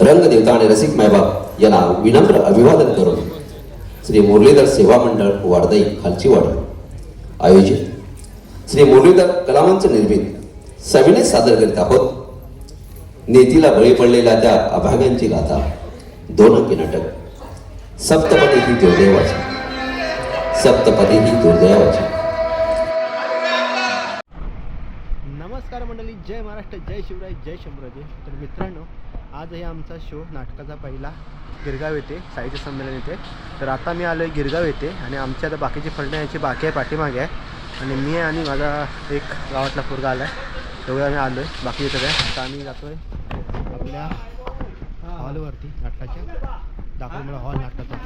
रंगदेवता आणि रसिक मायबाप यांना विनम्र अभिवादन करून श्री मुरलीधर सेवा मंडळ वारदई खालची वाढ आयोजित. श्री मुरलीधर कलामंच निर्मित सविनय सादर करीत आहोत. नेतीला बळी पडलेल्या त्या अभाग्यांची गाथा दोन अंकी नाटक. सप्तपदी ही दुर्दैवाची. सप्तपदी ही दुर्दैवाची. नमस्कार मंडळी जय महाराष्ट्र जय शिवराय जय शंभराजे. तर मित्रांनो आज हे आमचा शो नाटकाचा पहिला गिरगाव येथे साहित्य संमेलन येथे. तर आता मी आलो आहे गिरगाव येथे आणि आमच्या आता बाकीची फंड यांची बाकी आहे पाठीमागे आहे. आणि मी आणि माझा एक गावातला पोरगा आला आहे तेवढं आम्ही आलो आहे बाकी सगळं आता आम्ही जातो आहे आपल्या हॉलवरती नाटकाच्या. दाखवून मला हॉल नाटकाचा.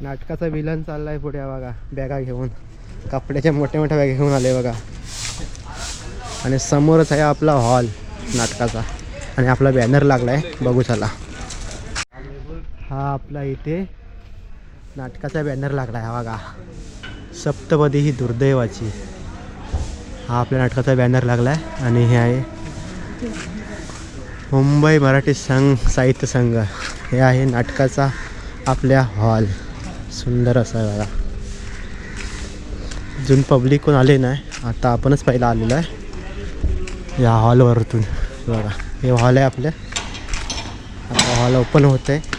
नाटकाचा विलन चालला आहे पुढे बघा बॅगा घेऊन. कपड्याच्या मोठ्या मोठ्या बॅगा घेऊन आले बघा. आणि समोरच आहे आपला हॉल नाटकाचा. आणि आपला बॅनर लागला आहे बघू चला. हा आपला इथे नाटकाचा बॅनर लागला आहे बघा. सप्तपदी ही दुर्दैवाची. हा आपल्या नाटकाचा बॅनर लागला आहे आणि हे आहे मुंबई मराठी संघ साहित्य संघ. हे आहे नाटकाचा आपल्या हॉल सुंदर असा आहे बघा. अजून पब्लिक कोण आले नाही आता आपणच पहिला आलेलो आहे. या हॉलवरतून बघा. हे हॉल आहे आपलं. आता हॉल ओपन होत आहे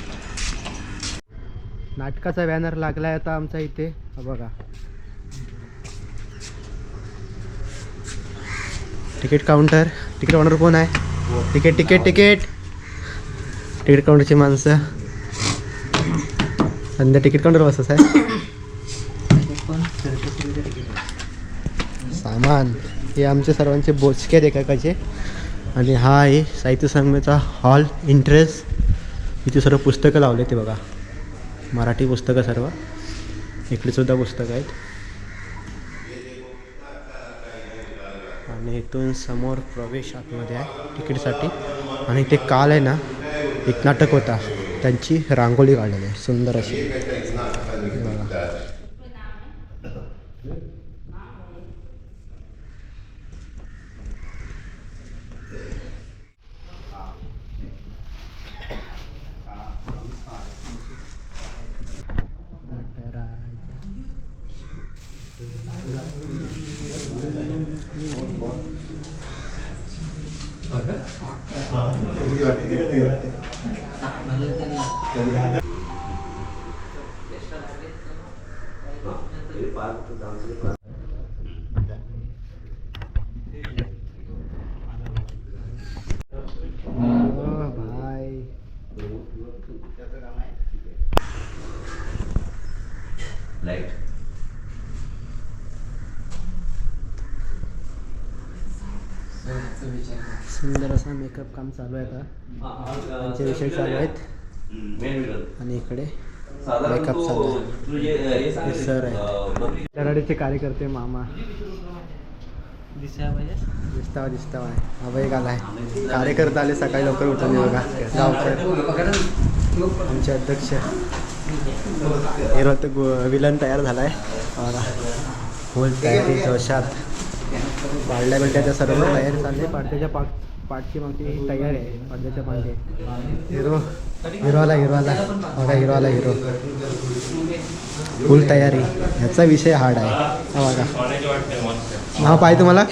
नाटकाचा बॅनर लागला आहे आता आमचा इथे. बघा. तिकीट काउंटर तिकीट काउंटर कोण आहे? तिकीट तिकीट तिकीट तिकीट काउंटरची माणसं. संध्या तिकीट काउंटर बसत आहे. सामान. हे आमचे सर्वांचे बोचके आहेत एकाकाचे. आणि हा आहे साहित्य संघाचा हॉल इंटरेस्ट इथे सर्व पुस्तकं लावले ते बघा. मराठी पुस्तकं सर्व. इकडे सुद्धा पुस्तकं आहेत. आणि इथून समोर प्रवेश आतमध्ये आहे तिकीटसाठी. आणि ते काल आहे ना एक नाटक होता. त्यांची रांगोळी काढलेली आहे. सुंदर अशी. बघा सुंदर असा मेकअप काम चालू आहे आता. त्यांचे विषय चालू आहेत. आणि इकडे मेकअप चालू आहे. सर आहे कराडीचे कार्यकर्ते मामा. दिसतावा दिसतावा आहे. अभय आला आहे. कार्यकर्ता आले सकाळी लवकर उठून बघा. गावकर आमचे अध्यक्ष. हे तर विलन तयार झाला आहे होल तयारी जोशात. पाडल्या बिलट्याच्या सर्व तयारी चालली. पाडद्याच्या पाठ पाठची मागची ही तयारी आहे. पाडद्याच्या मागे हिरो. हिरो आला हिरो आला बघा हिरो आला हिरो. फुल तयारी. ह्याचा विषय हार्ड आहे. हा बघा. हा पाहिजे तुम्हाला.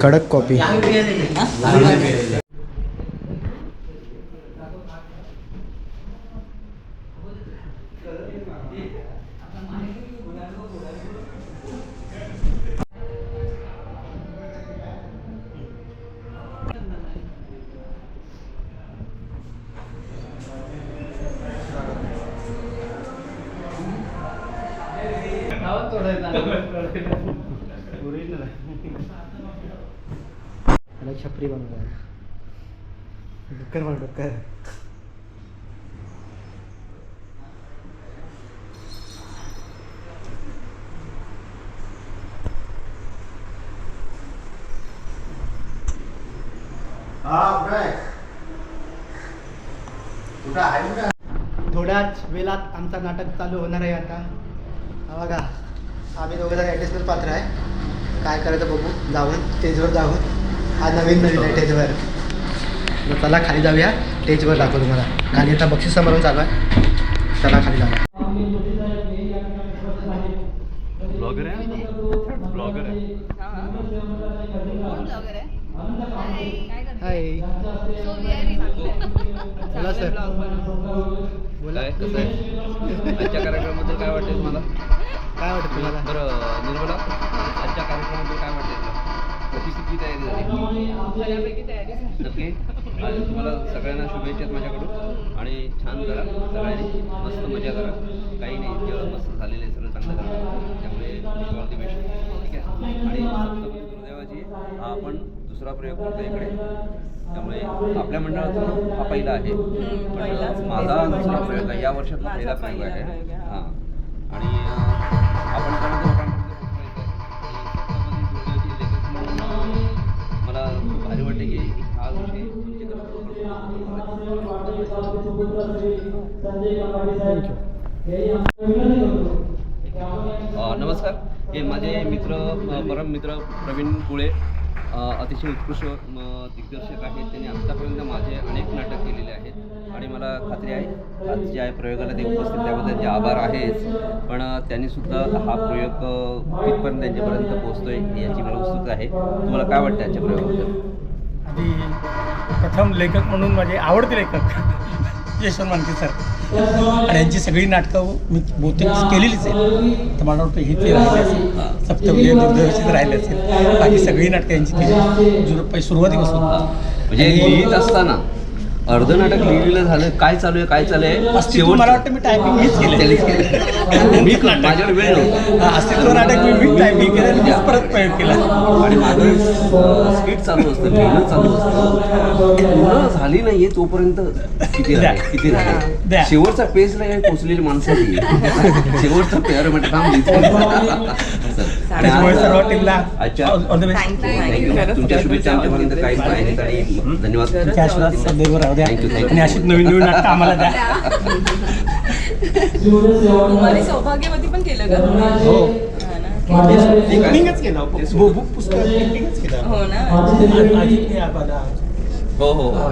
कडक कॉपी छपरी बनवला डुक्कर बन डुक्कर. थोड्याच वेळात आमचं नाटक चालू होणार आहे आता. हा बघा आम्ही दोघं जण ॲडिशनल पात्र आहे. काय करायचं बघू जाऊन स्टेजवर जाऊन. हा नवीन नवीन आहे स्टेजवर तर चला खाली जाऊया. स्टेजवर दाखवतो तुम्हाला. खाली आता बक्षीस समारंभ चालू आहे. चला खाली जाऊया. ब्लॉगर आहे ब्लॉगर आहे. हाय बोला सर बोला. काय? कसं आहे? आजच्या कार्यक्रमाबद्दल काय वाटतं तुम्हाला? काय वाटतं तुम्हाला? बरं निर्मला आजच्या कार्यक्रमाबद्दल नक्की. तुम्हाला सगळ्यांना शुभेच्छा माझ्याकडून. आणि छान करा. सगळ्यांनी मस्त मजा करा. काही नाही जेवण मस्त झालेलं आहे सगळं चांगलं करा त्यामुळे ऑल दी बेस्ट ठीक आहे? आणि दुर्दैवाची हा आपण दुसरा प्रयोग करतो इकडे. त्यामुळे आपल्या मंडळातून हा पहिला आहे. माझा दुसरा प्रयोग आहे. या वर्षातला पहिला प्रयोग आहे. हां. आणि आपण नमस्कार. हे माझे मित्र परम मित्र प्रवीण कुळे अतिशय उत्कृष्ट म, दिग्दर्शक आहेत. त्यांनी आत्तापर्यंत माझे अनेक नाटक केलेले आहेत. आणि मला खात्री आहे आज जे आहे प्रयोगाला ते उपस्थित त्याबद्दल त्यांचे आभार आहेच. पण त्यांनीसुद्धा हा प्रयोग कितपर्यंत त्यांच्यापर्यंत पोहोचतो आहे याची मला उत्सुकता आहे. तुम्हाला काय वाटतं आजच्या प्रयोगाबद्दल? आधी प्रथम लेखक म्हणून माझे आवडते लेखक. यशवंत मानके सर. आणि यांची सगळी नाटकं मी बहुतेक केलेलीच आहे तर मला वाटतं ही ते राहिले असेल. सप्तपदी दुर्दैवशीच राहिले असेल. बाकी सगळी नाटकं यांची केली जुर सुरुवातीपासून. म्हणजे लिहित असताना अर्ध नाटक लिहिलेलं झालं. काय चालू आहे काय चालू आहे? मला वाटतं मी टायपिंग हीच केलं केलं मी माझ्याकडे वेळ नव्हता. अस्तित्व नाटक मी मी टायपिंग केलं मीच परत प्रयोग केला. आणि माझं स्पीड चालू असतं लिहिणं चालू असतं. पूर्ण झाली नाहीये तोपर्यंत किती द्या. राहिले किती द्या. राहिले शेवटचा पेजला आहे पोचलेली माणसं शेवटचा पेअर म्हणजे काम लिहितो त्याच्यामुळे सर्व टीमला अच्छा ऑल द बेस्ट थँक्यू तुमच्या शुभेच्छा आमच्यापर्यंत काही आहेत आणि धन्यवाद तुमचे आशीर्वाद सदैव राहू द्या Thank you, thank you. आणि अशीच नवीन नवीन नाटकं आम्हाला द्या सौभाग्यवती पण केलं का? हो हा ना? केलं पुस्तक केलं हो ते हो हो हो.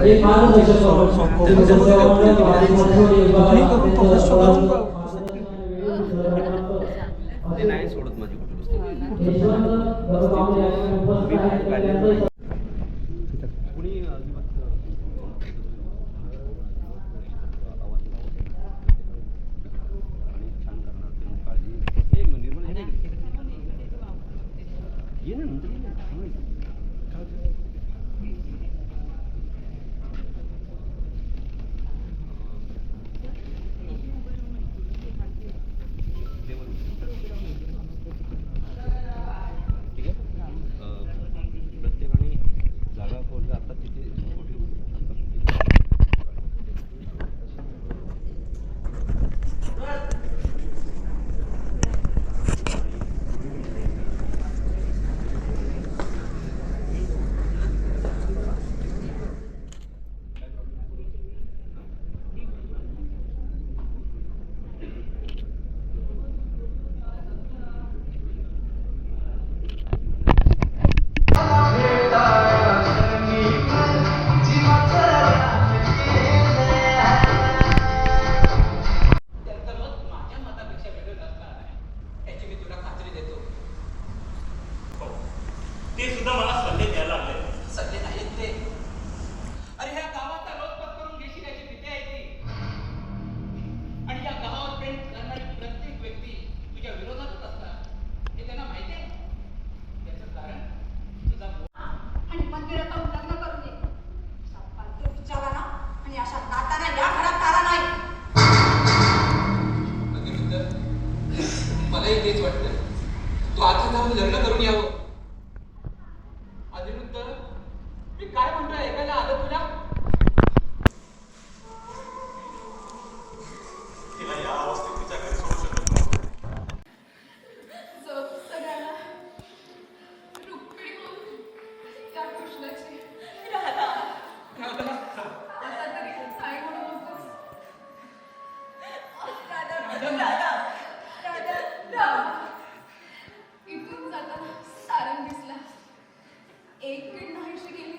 एक किड नाहीशी गेली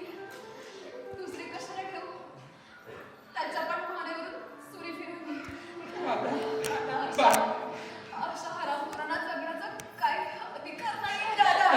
दुसरी कशाला ठेवू त्याच्या पण मानेवरून सुरी फिरवली अशा हराम कोरोना जगण्याचा काही अधिकार नाही दादा